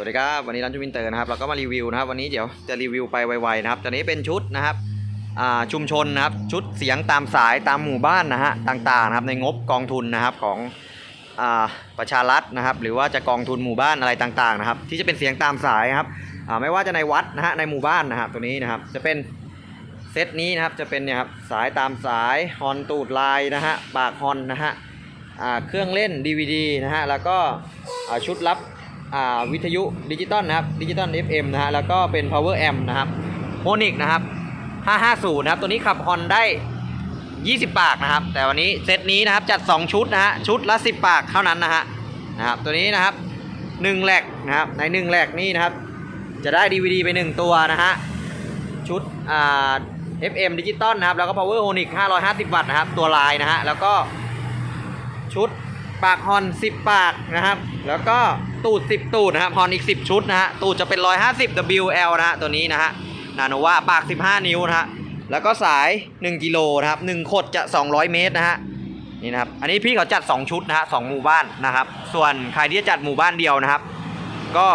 สวัสดีครับ วันนี้ร้านจูวินเตอร์นะครับเราก็มารีวิวนะครับวันนี้เดี๋ยวจะรีวิวไปไวๆนะครับตอนนี้เป็นชุดนะครับชุมชนนะครับชุดเสียงตามสายตามหมู่บ้านนะฮะต่างๆนะครับในงบกองทุนนะครับของอประชารัฐนะครับ หรือว่าจะกองทุนหมู่บ้านอะไรต่างๆนะครับ ที่จะเป็นเสียงตามสายครับไม่ว่าจะในวัดนะฮะในหมู่บ้านนะครับตัวนี้นะครับจะเป็นเซตนี้นะครับจะเป็นเนี่ยครับสายตามสายฮอนตูดลายนะฮะปากฮอนนะฮะเครื่องเล่น DVD นะฮะแล้วก็ชุดรับ วิทยุดิจิตอลนะครับดิจิตอล FM นะฮะแล้วก็เป็น power amp นะครับโมนิกนะครับ 550 นะครับ ตัวนี้ขับฮอนได้ 20 ปากนะครับ แต่วันนี้เซตนี้นะครับจัด 2 ชุดนะฮะชุดละ 10 ปากเท่านั้นนะฮะนะครับตัวนี้นะครับ1แหลกนะครับใน1แหลกนี่นะครับ จะได้ DVD ไป 1 ตัวนะฮะชุดอ่า FM ดิจิตอลนะครับแล้วก็ power honic 550 วัตต์นะครับตัวลายนะฮะแล้วก็ชุด ปากฮอน 10 ปากนะครับ แล้วก็ตูด 10 ตูดนะครับฮอนอีก 10 ชุดนะฮะตูดจะเป็น 150 WL นะฮะตัวนี้นะฮะนาโนวาปาก 15 นิ้วนะฮะแล้วก็สาย 1 กิโลนะครับ1ขดจะ 200 เมตรนะฮะนี่นะครับอันนี้พี่เขาจัด 2 ชุดนะฮะ2หมู่บ้านนะครับ ส่วนใครที่จะจัดหมู่บ้านเดียวนะครับ ก็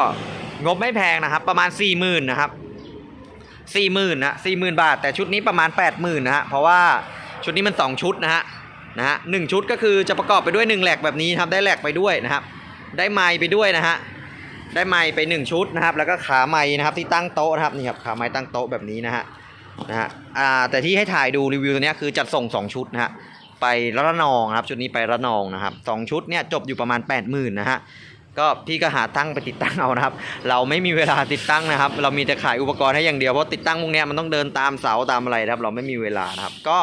งบไม่แพงนะครับ ประมาณ 40,000นะครับ40,000นะ40,000 บาท แต่ชุดนี้ประมาณ 80,000นะฮะเพราะว่าชุดนี้มัน 2 ชุดนะฮะ นะฮะหนึ่งชุดก็คือจะประกอบไปด้วย1แหลกแบบนี้ครับได้แหลกไปด้วยนะครับ ได้ไม้ไปด้วยนะฮะได้ไม้ไป 1 ชุดนะครับ แล้วก็ขาไม้นะครับที่ตั้งโต๊ะนะครับนี่ครับขาไม้ตั้งโต๊ะแบบนี้นะฮะนะฮะอ่าแต่ที่ให้ถ่ายดูรีวิวตัวนี้คือจัดส่ง 2 ชุดนะฮะไประนองนะครับชุดนี้ไประนองนะครับสองชุดเนี่ยจบอยู่ประมาณ 80,000นะฮะก็พี่ก็หาตั้งไปติดตั้งเอานะครับ เราไม่มีเวลาติดตั้งนะครับ เรามีแต่ขายอุปกรณ์ให้อย่างเดียวเพราะติดตั้งพวกเนี้ยมันต้องเดินตามเสาตามอะไรนะครับ เราไม่มีเวลานะครับก็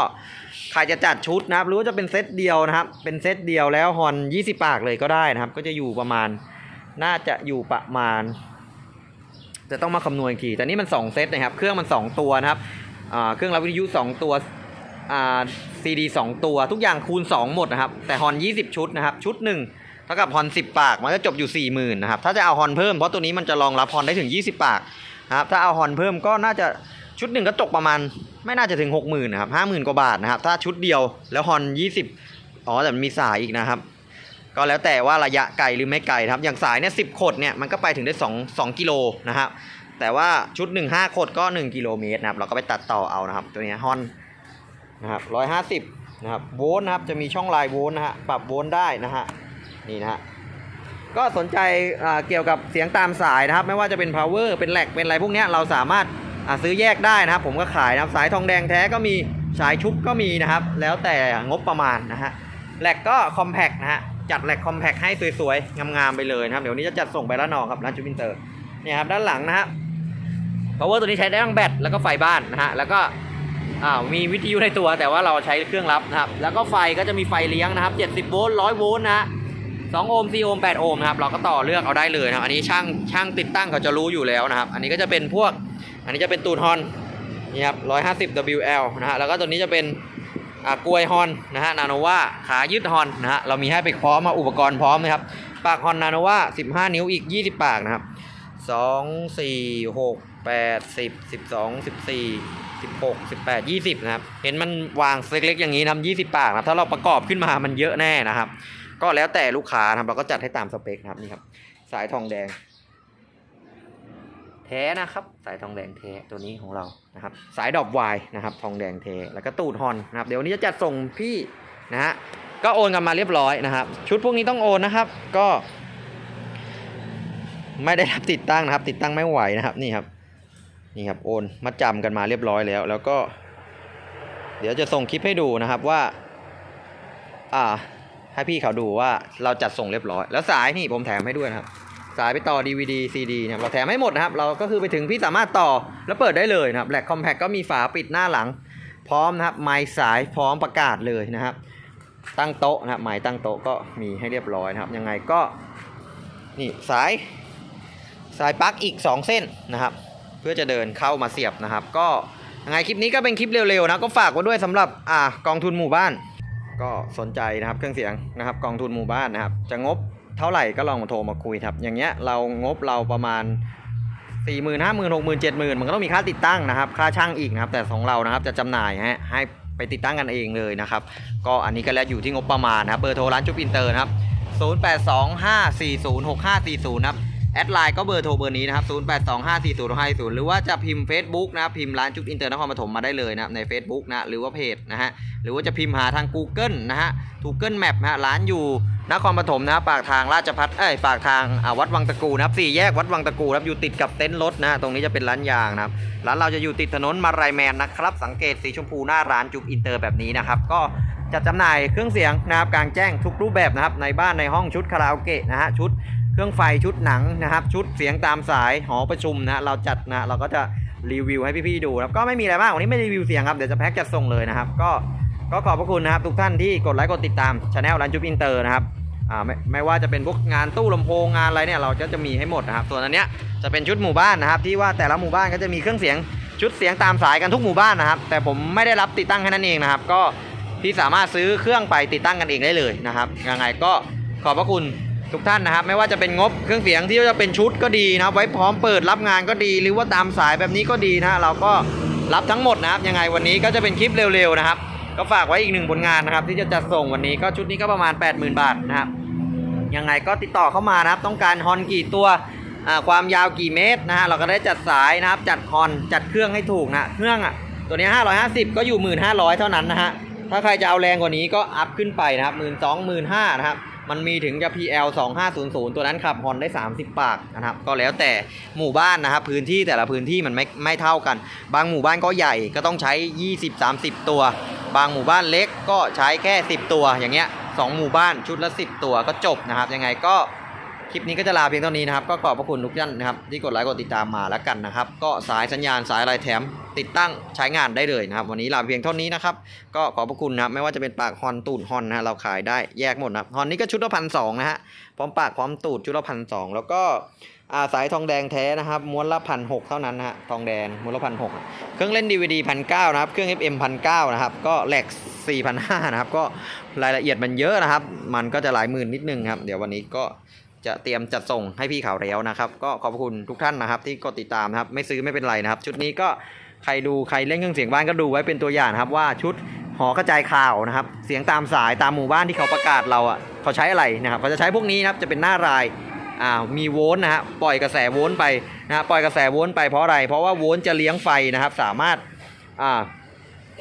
ใครจะจัดชุดนะครับ หรือว่าจะเป็นเซตเดียวนะครับ เป็นเซตเดียวแล้วฮอน20 ปากเลยก็ได้นะครับ ก็จะอยู่ประมาณ น่าจะอยู่ประมาณ จะต้องมาคำนวณอีกที แต่นี่มัน 2 เซตนะครับ เครื่องมัน 2 ตัวนะครับ เครื่องรับวิทยุ 2 ตัวอ่าซีดี2ตัวทุกอย่างคูณ 2 หมดนะครับ แต่ฮอน 20 ชุดนะครับ ชุดหนึ่งเท่ากับฮอน 10 ปาก มันจะจบอยู่ 40,000นะครับ ถ้าจะเอาฮอนเพิ่มเพราะตัวนี้มันจะรองรับฮอนได้ถึง 20 ปากนะครับ ถ้าเอาฮอนเพิ่มก็น่าจะชุดหนึ่งก็ตกประมาณ ไม่น่าจะถึง 6 0,000นะครับห้าหมื่นกว่าบาทนะครับ ถ้าชุดเดียวแล้วฮอน20อ๋อแต่มีสายอีกนะครับ ก็แล้วแต่ว่าระยะไกลหรือไม่ไกลครับ อย่างสายเนี่ยสิขดเนี่ยมันก็ไปถึงได้2 2กิโลนะครับแต่ว่าชุด 1 5ขดก็ 1 กิโลเมตรนะครับ เราก็ไปตัดต่อเอานะครับ ตัวนี้ฮอนนะครับ150นะครับโวลต์นะครับจะมีช่องลายโวลต์นะฮะปรับโวลต์ได้นะฮะนี่นะฮะก็สนใจอ่าเกี่ยวกับเสียงตามสายนะครับ ไม่ว่าจะเป็น power เป็นแหลกเป็นอะไรพวกเนี้ยเราสามารถ ซื้อแยกได้นะครับ ผมก็ขายนะครับสายทองแดงแท้ก็มีสายชุบก็มีนะครับ แล้วแต่งบประมาณนะฮะแหลกก็ compact นะฮะจัดแหลก compact ให้สวยๆ งามๆไปเลยนะครับ เดี๋ยวนี้จะจัดส่งไปละนองครับร้านจูบินเตอร์เนี่ยครับด้านหลังนะฮะ power ตัวนี้ใช้ได้ทั้งแบตแล้วก็ไฟบ้านนะฮะแล้วก็อ่ามีวิทยุในตัวแต่ว่าเราใช้เครื่องรับนะครับ แล้วก็ไฟก็จะมีไฟเลี้ยงนะครับ70โวลต์100โวลต์นะฮะ2โอห์ม4โอห์ม8โอห์มนะครับเราก็ต่อเลือกเอาได้เลยนะครับอันนี้ช่างช่างติดตั้งเขาจะรู้อยู่แล้วนะครับ อันนี้ก็จะเป็นพวก อันนี้จะเป็นตูดฮอนนี่ครับ 150 WL นะฮะ แล้วก็ตัวนี้จะเป็นกลวยฮอนนะฮะ นาโนวาขายืดฮอนนะฮะ เรามีให้ไปพร้อมมาอุปกรณ์พร้อมนะครับ ปากฮอนนาโนวา15 นิ้วอีก 20 ปากนะครับ 2 4 6 8 10 12 14 16 18 20นะครับ เห็นมันวางเล็กๆอย่างนี้นะครับ20 ปากนะครับ ถ้าเราประกอบขึ้นมามันเยอะแน่นะครับ ก็แล้วแต่ลูกค้านะครับ เราก็จัดให้ตามสเปคนะครับนี่ครับ สายทองแดง แท้นะครับ สายทองแดงแท้ตัวนี้ของเรานะครับ สายดอกวายนะครับ ทองแดงแท้แล้วก็ตูดฮอนนะครับ เดี๋ยววันนี้จะจัดส่งพี่นะฮะก็โอนกันมาเรียบร้อยนะครับ ชุดพวกนี้ต้องโอนนะครับ ก็ ไม่ได้รับติดตั้งนะครับ ติดตั้งไม่ไหวนะครับ นี่ครับ นี่ครับโอนมาจำกันมาเรียบร้อยแล้ว แล้วก็ เดี๋ยวจะส่งคลิปให้ดูนะครับว่า อ่า ให้พี่เขาดูว่าเราจัดส่งเรียบร้อย แล้วสายนี่ผมแถมให้ด้วยนะครับ สายไปต่อ DVD CD นะครับเราแถมให้หมดนะครับ เราก็คือไปถึงพี่สามารถต่อแล้วเปิดได้เลยนะครับแหลกคอมแพคก็มีฝาปิดหน้าหลัง พร้อมนะครับไม้สายพร้อมประกาศเลยนะครับ ตั้งโต๊ะนะครับไม้ตั้งโต๊ะก็มีให้เรียบร้อยนะครับ ยังไงก็นี่สายสายปลั๊กอีก 2 เส้นนะครับ เพื่อจะเดินเข้ามาเสียบนะครับ ก็ยังไงคลิปนี้ก็เป็นคลิปเร็วๆนะก็ฝากไว้ด้วยสำหรับอ่ากองทุนหมู่บ้าน ก็สนใจนะครับเครื่องเสียงนะครับ กองทุนหมู่บ้านนะครับ จะงบ เท่าไหร่ก็ลองมาโทรมาคุยครับ อย่างเงี้ยเรางบเราประมาณ 4 0 0 0 0 0 5 0 0 0 0 6 0 0 0 0 7 0 0 0มันก็ต้องมีค่าติดตั้งนะครับ ค่าช่างอีกนะครับ แต่ของเรานะครับจะจำหน่ายฮะให้ไปติดตั้งกันเองเลยนะครับ ก็อันนี้ก็แล้วอยู่ที่งบประมาณนะครับเบอร์โทรร้านจุ๊บอินเตอร์นะครับ0825406540นะครับแอดไลน์ก็เบอร์โทรเบอร์นี้นะครับ 08254050หรือว่าจะพิมพ์ Facebook นะพิมพ์ร้านจุ๊บอินเตอร์นครปฐมมาได้เลยนะใน Facebook นะหรือว่าเพจนะฮะหรือว่าจะพิมพ์หาทาง Google นะฮะ Google Map นะฮะร้านอยู่ นครปฐมนะปากทางราชพัฒเอ้ยปากทางอ่าวัดวังตะกูนะครับสี่แยกวัดวังตะกูนะครับอยู่ติดกับเต็นท์รถนะฮะตรงนี้จะเป็นร้านยางนะครับร้านเราจะอยู่ติดถนนมารายแมนนะครับสังเกตสีชมพูหน้าร้านจุ๊บอินเตอร์แบบนี้นะครับก็จัดจำหน่ายเครื่องเสียงนะครับกลางแจ้งทุกรูปแบบนะครับในบ้านในห้องชุดคาราโอเกะนะฮะชุดเครื่องไฟชุดหนังนะครับชุดเสียงตามสายหอประชุมนะเราจัดนะเราก็จะรีวิวให้พี่ๆดูครับก็ไม่มีอะไรมากวันนี้ไม่รีวิวเสียงครับเดี๋ยวจะแพ็กจัดส่งเลยนะครับก็ก็ขอบพระคุณนะครับทุกท่านที่กดไลค์กดติดตามช anel รันจุบอินเตอร์นะครับ อ่าไม่ไม่ว่าจะเป็นพวกงานตู้ลำโพงงานอะไรเนี่ยเราก็จะมีให้หมดนะครับส่วนอันเนี้ยจะเป็นชุดหมู่บ้านนะครับ ที่ว่าแต่ละหมู่บ้านก็จะมีเครื่องเสียงชุดเสียงตามสายกันทุกหมู่บ้านนะครับ แต่ผมไม่ได้รับติดตั้งแค่นั้นเองนะครับ ก็ที่สามารถซื้อเครื่องไปติดตั้งกันเองได้เลยนะครับยังไงก็ขอบพระคุณทุกท่านนะครับ ไม่ว่าจะเป็นงบเครื่องเสียงที่จะเป็นชุดก็ดีนะครับ ไว้พร้อมเปิดรับงานก็ดี หรือว่าตามสายแบบนี้ก็ดีนะฮะเราก็รับทั้งหมดนะครับ ยังไงวันนี้ก็จะเป็นคลิปเร็วๆนะครับ ก็ฝากไว้อีกหนึ่งผลงานนะครับ ที่จะจัดส่งวันนี้ก็ชุดนี้ก็ประมาณ 80,000 บาทนะครับ ยังไงก็ติดต่อเข้ามานะครับ ต้องการฮอนกี่ตัวความยาวกี่เมตรนะฮะเราก็ได้จัดสายนะครับ จัดฮอนจัดเครื่องให้ถูกนะเครื่องอะตัวนี้ 550 ก็อยู่ 1,500 เท่านั้นนะฮะถ้าใครจะเอาแรงกว่านี้ก็อัพขึ้นไปนะครับ 1 2 5 0 0 0นะครับมันมีถึงจะ PL 2500 ตัวนั้นขับฮอนได้ 30 ปากนะครับ ก็แล้วแต่หมู่บ้านนะครับ พื้นที่แต่ละพื้นที่มันไม่ไม่เท่ากัน บางหมู่บ้านก็ใหญ่ก็ต้องใช้ 20-30 ตัว บางหมู่บ้านเล็กก็ใช้แค่ 10 ตัวอย่างเงี้ย สองหมู่บ้านชุดละ 10 ตัวก็จบนะครับ ยังไงก็ คลิปนี้ก็จะลาเพียงเท่านี้นะครับ ก็ขอบพระคุณทุกท่านนะครับ ที่กดไลค์กดติดตามมาแล้วกันนะครับ ก็สายสัญญาณสายอะไรแถมติดตั้งใช้งานได้เลยนะครับ วันนี้ลาเพียงเท่านี้นะครับ ก็ขอบพระคุณนะครับไม่ว่าจะเป็นปากฮอนตูดฮอนนะฮะเราขายได้แยกหมดนะฮอนนี้ก็ชุดละพันสองนะฮะพร้อมปากพร้อมตูดชุดละพันสองแล้วก็อาสายทองแดงแท้นะครับม้วนละพันหกเท่านั้นนะฮะทองแดงม้วนละพันหกเครื่องเล่น DVD พันเก้านะครับเครื่อง FM พันเก้านะครับก็แหลกสี่พันห้านะครับก็รายละเอียดมันเยอะนะครับ มันก็จะหลายหมื่นนิดนึงครับ เดี๋ยววันนี้ก็ จะเตรียมจัดส่งให้พี่ข่าวแล้วนะครับ ก็ขอบคุณทุกท่านนะครับ ที่กดติดตามนะครับ ไม่ซื้อไม่เป็นไรนะครับ ชุดนี้ก็ใครดูใครเล่นเครื่องเสียงบ้านก็ดูไว้เป็นตัวอย่างครับว่าชุดหอกระจายข่าวนะครับ เสียงตามสายตามหมู่บ้านที่เขาประกาศเราอะเขาใช้อะไรนะครับเขาจะใช้พวกนี้นะครับจะเป็นหน้ารายอ่ามีโวลต์นะฮะปล่อยกระแสโวลต์ไปนะฮะปล่อยกระแสโวลต์ไปเพราะอะไร เพราะว่าโวลต์จะเลี้ยงไฟนะครับ สามารถอ่า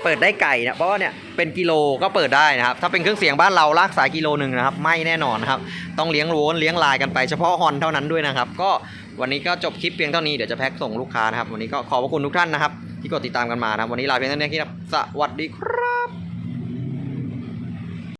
เปิดได้ไก่นะเพราะว่าเนี่ยเป็นกิโลก็เปิดได้นะครับ ถ้าเป็นเครื่องเสียงบ้านเราลากสายกิโลหนึ่งนะครับ ไม่แน่นอนนะครับ ต้องเลี้ยงโวนเลี้ยงลายกันไปเฉพาะฮอนเท่านั้นด้วยนะครับ ก็วันนี้ก็จบคลิปเพียงเท่านี้เดี๋ยวจะแพ็คส่งลูกค้านะครับ วันนี้ก็ขอบพระคุณทุกท่านนะครับ ที่กดติดตามกันมานะครับวันนี้ลาเพียงเท่านี้ครับสวัสดีครับ